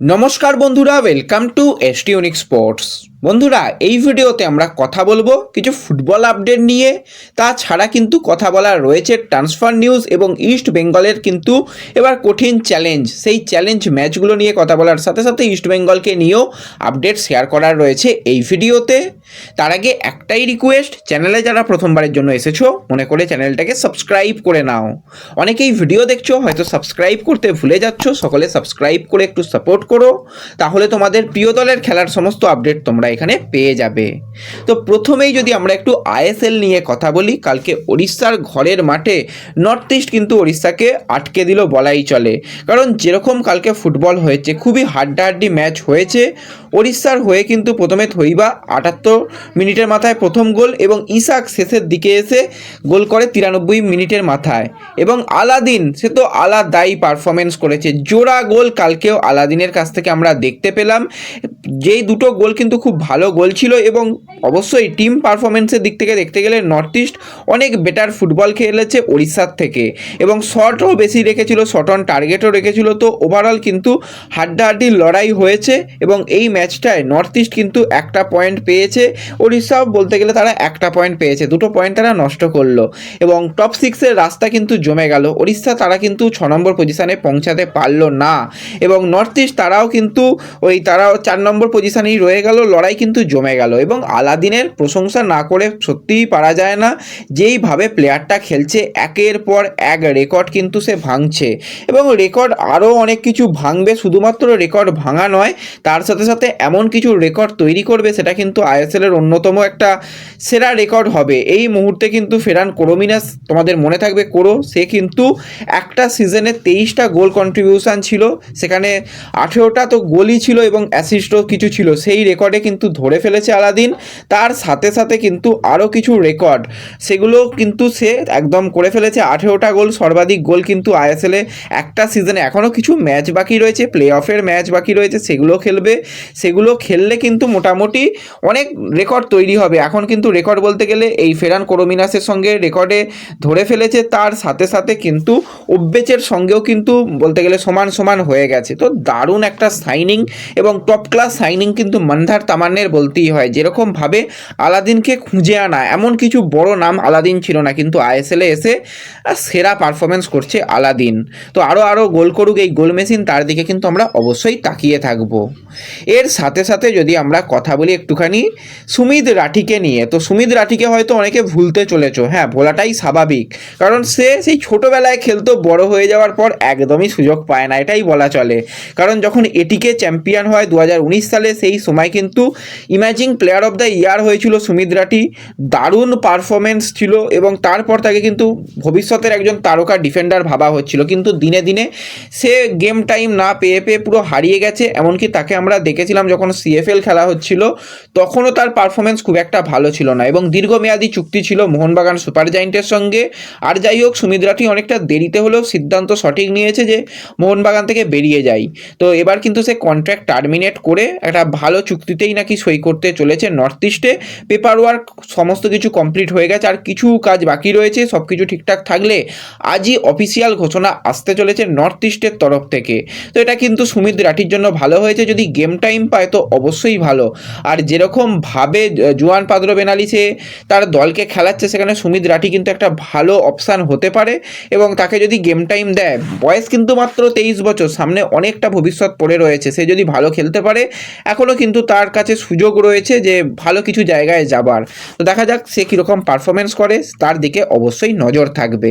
নমস্কার বন্ধুরা welcome to S T unique sports বন্ধুরা, এই ভিডিওতে আমরা কথা বলব কিছু ফুটবল আপডেট নিয়ে। তাছাড়া কিন্তু কথা বলার রয়েছে ট্রান্সফার নিউজ এবং ইস্ট বেঙ্গলের কিন্তু এবার কঠিন চ্যালেঞ্জ। সেই চ্যালেঞ্জ ম্যাচগুলো নিয়ে কথা বলার সাথে সাথে ইস্ট বেঙ্গলকে নিয়েও আপডেট শেয়ার করার রয়েছে এই ভিডিওতে। তার আগে একটাই রিকোয়েস্ট চ্যানেলে যারা প্রথমবারের জন্য এসেছ, মনে করে চ্যানেলটাকে সাবস্ক্রাইব করে নাও। অনেকেই ভিডিও দেখছ, হয়তো সাবস্ক্রাইব করতে ভুলে যাচ্ছ, সকলে সাবস্ক্রাইব করে একটু সাপোর্ট করো। তাহলে তোমাদের প্রিয় দলের খেলার সমস্ত আপডেট তোমরা এখানে পেয়ে যাবে। তো প্রথমেই যদি আমরা একটু আইএসএল নিয়ে কথা বলি, কালকে ওড়িশার ঘরের মাঠে নর্থ ইস্ট কিন্তু ওড়িশাকে আটকে দিল বলাই চলে। কারণ যেরকম কালকে ফুটবল হয়েছে, খুবই হাড্ডাহাড্ডি ম্যাচ হয়েছে। ওড়িশার হয়ে কিন্তু প্রথমে থইবা আটাত্তর মিনিটের মাথায় প্রথম গোল এবং ইসাক শেষের দিকে এসে গোল করে তিরানব্বই মিনিটের মাথায়। এবং আলাদিন, সে তো আলাদাই পারফরমেন্স করেছে। জোড়া গোল কালকেও আলাদিনের কাছ থেকে আমরা দেখতে পেলাম। যেই দুটো গোল কিন্তু খুব ভালো গোল ছিল এবং অবশ্যই টিম পারফরমেন্সের দিক থেকে দেখতে গেলে নর্থ ইস্ট অনেক বেটার ফুটবল খেলেছে ওড়িশার থেকে। এবং শটও বেশি রেখেছিল শট অন টার্গেটও রেখেছিল, তো ওভারঅল কিন্তু হাড্ডাহাড্ডি লড়াই হয়েছে এবং এই ম্যাচটায় নর্থ ইস্ট কিন্তু একটা পয়েন্ট পেয়েছে। ওড়িশাও বলতে গেলে তারা একটা পয়েন্ট পেয়েছে, দুটো পয়েন্ট তারা নষ্ট করল। এবং টপ সিক্সের রাস্তা কিন্তু জমে গেল। ওড়িশা তারা কিন্তু ছ নম্বর পজিশানে পৌঁছাতে পারল না। এবং নর্থ ইস্ট তারাও কিন্তু ওই তারাও চার নম্বর পজিশানেই রয়ে গেল, লড়াই কিন্তু জমে গেল এবং আলাদিনের প্রশংসা না করে সত্যিই পারা যায় না। যেইভাবে প্লেয়ারটা খেলছে, একের পর এক রেকর্ড কিন্তু সে ভাঙছে। এবং রেকর্ড আরও অনেক কিছু ভাঙবে, শুধুমাত্র রেকর্ড ভাঙা নয়, তার সাথে সাথে এমন কিছু রেকর্ড তৈরি করবে, সেটা কিন্তু আইএসএলের অন্যতম একটা সেরা রেকর্ড হবে। এই মুহূর্তে কিন্তু ফেরান কোরোমিনাস, তোমাদের মনে থাকবে কোরো, সে কিন্তু একটা সিজনে তেইশটা গোল কন্ট্রিবিউশন ছিল, সেখানে আঠেরোটা তো গোলই ছিল এবং অ্যাসিস্টও কিছু ছিল। সেই রেকর্ডে কিন্তু ধরে ফেলেছে আলাদিন। তার সাথে সাথে কিন্তু আরও কিছু রেকর্ড সেগুলো কিন্তু সে একদম করে ফেলেছে। আঠেরোটা গোল, সর্বাধিক গোল কিন্তু আইএসএলে একটা সিজনে এখনও কিছু ম্যাচ বাকি রয়েছে প্লে অফের ম্যাচ বাকি রয়েছে, সেগুলো খেলবে। সেগুলো খেললে কিন্তু মোটামুটি অনেক রেকর্ড তৈরি হবে। এখন কিন্তু রেকর্ড বলতে গেলে এই ফেরান কোরোমিনাসের সঙ্গে রেকর্ডে ধরে ফেলেছে। তার সাথে সাথে কিন্তু ওব্বেচের সঙ্গেও কিন্তু বলতে গেলে সমান সমান হয়ে গেছে। তো দারুণ একটা সাইনিং এবং টপ ক্লাস সাইনিং কিন্তু মন্ধার তামান্নের বলতেই হয় যেরকমভাবে আলাদিনকে খুঁজে আনা। এমন কিছু বড় নাম আলাদিন ছিল না, কিন্তু আইএসএলে এসে সেরা পারফরমেন্স করছে আলাদিন। তো আরও আরও গোল করুক এই গোল মেশিন, তার দিকে কিন্তু আমরা অবশ্যই তাকিয়ে থাকব। এর সাথে সাথে যদি আমরা কথা বলি একটুখানি সুমিত রাঠিকে নিয়ে, তো সুমিত রাঠিকে হয়তো অনেকে ভুলতে চলেছো। হ্যাঁ ভোলাটাই স্বাভাবিক। কারণ সে সেই ছোটোবেলায় খেলতো, বড় হয়ে যাওয়ার পর একদমই সুযোগ পায় না, এটাই বলা চলে। কারণ যখন এটিকে চ্যাম্পিয়ন হয় দু হাজার উনিশ সালে সেই সময় কিন্তু amazing player of the year হয়েছিল সুমিত রাঠি, দারুণ পারফরমেন্স ছিল এবং তারপর তাকে কিন্তু ভবিষ্যতের একজন তারকা ডিফেন্ডার ভাবা হচ্ছিল। কিন্তু দিনে দিনে সে গেম টাইম না পেয়ে পেয়ে পুরো হারিয়ে গেছে, এমনকি তাকে আমরা দেখেছিলাম যখন সিএফএল খেলা হচ্ছিল, তখনও তার পারফরমেন্স খুব একটা ভালো ছিল না এবং দীর্ঘমেয়াদী চুক্তি ছিল মোহনবাগান সুপার জায়েন্টের সঙ্গে। আর যাই হোক, সুমিত রাঠি অনেকটা দেরিতে হলেও সিদ্ধান্ত সঠিক নিয়েছে যে মোহনবাগান থেকে বেরিয়ে যাই তো এবার কিন্তু সে কন্ট্রাক্ট টার্মিনেট করে একটা ভালো চুক্তিতেই নাকি সই করতে চলেছে নর্থ ইস্টে পেপার ওয়ার্ক সমস্ত কিছু কমপ্লিট হয়ে গেছে, আর কিছু কাজ বাকি রয়েছে সব কিছু ঠিকঠাক থাকলে আজই অফিসিয়াল ঘোষণা আসতে চলেছে নর্থ ইস্টের তরফ থেকে। তো এটা কিন্তু সুমিত রাঠির জন্য ভালো হয়েছে, যদি গেম টাইম পায় তো অবশ্যই ভালো। আর যেরকমভাবে জুয়ান পাদ্র বেনালি সে তার দলকে খেলাচ্ছে, সেখানে সুমিত রাঠি কিন্তু একটা ভালো অপশান হতে পারে এবং তাকে যদি গেম টাইম দেয়, বয়স কিন্তু মাত্র তেইশ বছর, সামনে অনেকটা ভবিষ্যৎ পড়ে রয়েছে। সে যদি ভালো খেলতে পারে এখনও কিন্তু তার কাছে সুযোগ রয়েছে যে ভালো কিছু জায়গায় যাবার। তো দেখা যাক সে কীরকম পারফরমেন্স করে, তার দিকে অবশ্যই নজর থাকবে।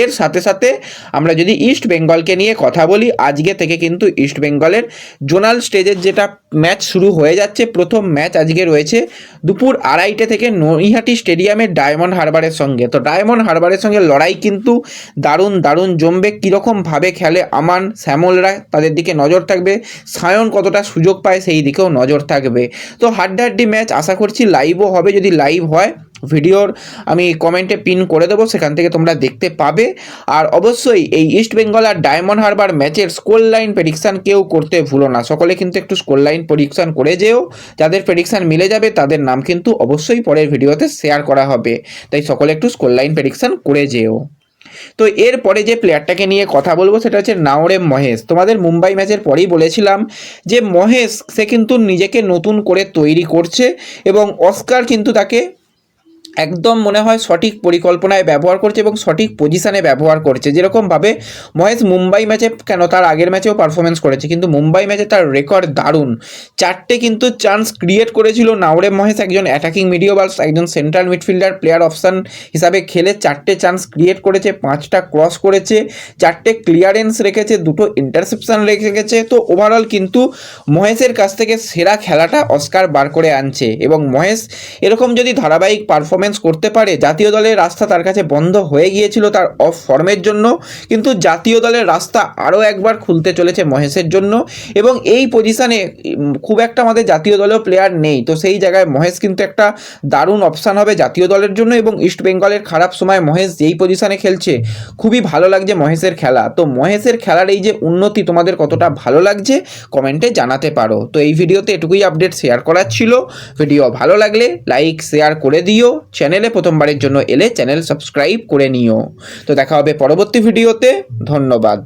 এর সাথে সাথে আমরা যদি ইস্ট বেঙ্গলকে নিয়ে কথা বলি, আজকে থেকে কিন্তু ইস্ট বেঙ্গলের জোনাল স্টেজের যেটা ম্যাচ শুরু হয়ে যাচ্ছে, প্রথম ম্যাচ আজকে রয়েছে দুপুর আড়াইটে থেকে নৈহাটি স্টেডিয়ামের ডায়মন্ড হারবারের সঙ্গে। তো ডায়মন্ড হারবারের সঙ্গে লড়াই কিন্তু দারুণ দারুণ জমবে। কীরকমভাবে খেলে আমান, শ্যামলরা, তাদের দিকে নজর থাকবে। সায়ন কতটা সুযোগ পায়, সেই দিকেও নজর থাকবে। তো হাড্ডাহাড্ডি ম্যাচ আশা করছি লাইভও হবে। যদি লাইভ হয়, ভিডিওর আমি কমেন্টে পিন করে দেবো, সেখান থেকে তোমরা দেখতে পাবে। আর অবশ্যই এই ইস্ট বেঙ্গল আর ডায়মন্ড হারবার ম্যাচের স্কোর লাইন প্রেডিকশান কেউ করতে ভুলো না। সকলে কিন্তু একটু স্কোর লাইন প্রেডিকশান করে যেও। যাদের প্রেডিকশান মিলে যাবে, তাদের নাম কিন্তু অবশ্যই পরের ভিডিওতে শেয়ার করা হবে। তাই সকলে একটু স্কোর লাইন প্রেডিকশান করে যেও। তো এরপরে যে প্লেয়ারটাকে নিয়ে কথা বলব সেটা হচ্ছে নাওরেম মহেশ। তোমাদের মুম্বাই ম্যাচের পরেই বলেছিলাম যে মহেশ সে কিন্তু নিজেকে নতুন করে তৈরি করছে এবং অস্কার কিন্তু তাকে একদম মনে হয় সঠিক পরিকল্পনায় ব্যবহার করছে এবং সঠিক পজিশনে ব্যবহার করছে। যেরকমভাবে মহেশ মুম্বাই ম্যাচে কেন তার আগের ম্যাচেও পারফরমেন্স করেছে, কিন্তু মুম্বাই ম্যাচে তার রেকর্ড দারুণ। চারটে কিন্তু চান্স ক্রিয়েট করেছিল নাওরে মহেশ, একজন অ্যাটাকিং মিডিওবালস একজন সেন্ট্রাল মিডফিল্ডার প্লেয়ার অপশান হিসাবে খেলে চারটে চান্স ক্রিয়েট করেছে, পাঁচটা ক্রস করেছে, চারটে ক্লিয়ারেন্স রেখেছে, দুটো ইন্টারসেপশন রেখেছে। তো ওভারঅল কিন্তু মহেশের কাছ থেকে সেরা খেলাটা অস্কার বার করে আনছে এবং মহেশ এরকম যদি ধারাবাহিক পারফরমেন্স করতে পারে, জাতীয় দলের রাস্তা তার কাছে বন্ধ হয়ে গিয়েছিল তার অফ ফর্মের জন্য, কিন্তু জাতীয় দলের রাস্তা আরও একবার খুলতে চলেছে মহেশের জন্য এবং এই পজিশানে খুব একটা আমাদের জাতীয় দলেও প্লেয়ার নেই। তো সেই জায়গায় মহেশ কিন্তু একটা দারুণ অপশান হবে জাতীয় দলের জন্য এবং ইস্ট বেঙ্গলের খারাপ সময় মহেশ যেই পজিশানে খেলছে, খুবই ভালো লাগছে মহেশের খেলা। তো মহেশের খেলার এই যে উন্নতি তোমাদের কতটা ভালো লাগছে কমেন্টে জানাতে পারো। তো এই ভিডিওতে এটুকুই আপডেট শেয়ার করার ছিল। ভিডিও ভালো লাগলে লাইক শেয়ার করে দিও। চ্যানেলে প্রথমবারের জন্য এলে চ্যানেল সাবস্ক্রাইব করে নিও। তো দেখা হবে পরবর্তী ভিডিওতে ধন্যবাদ।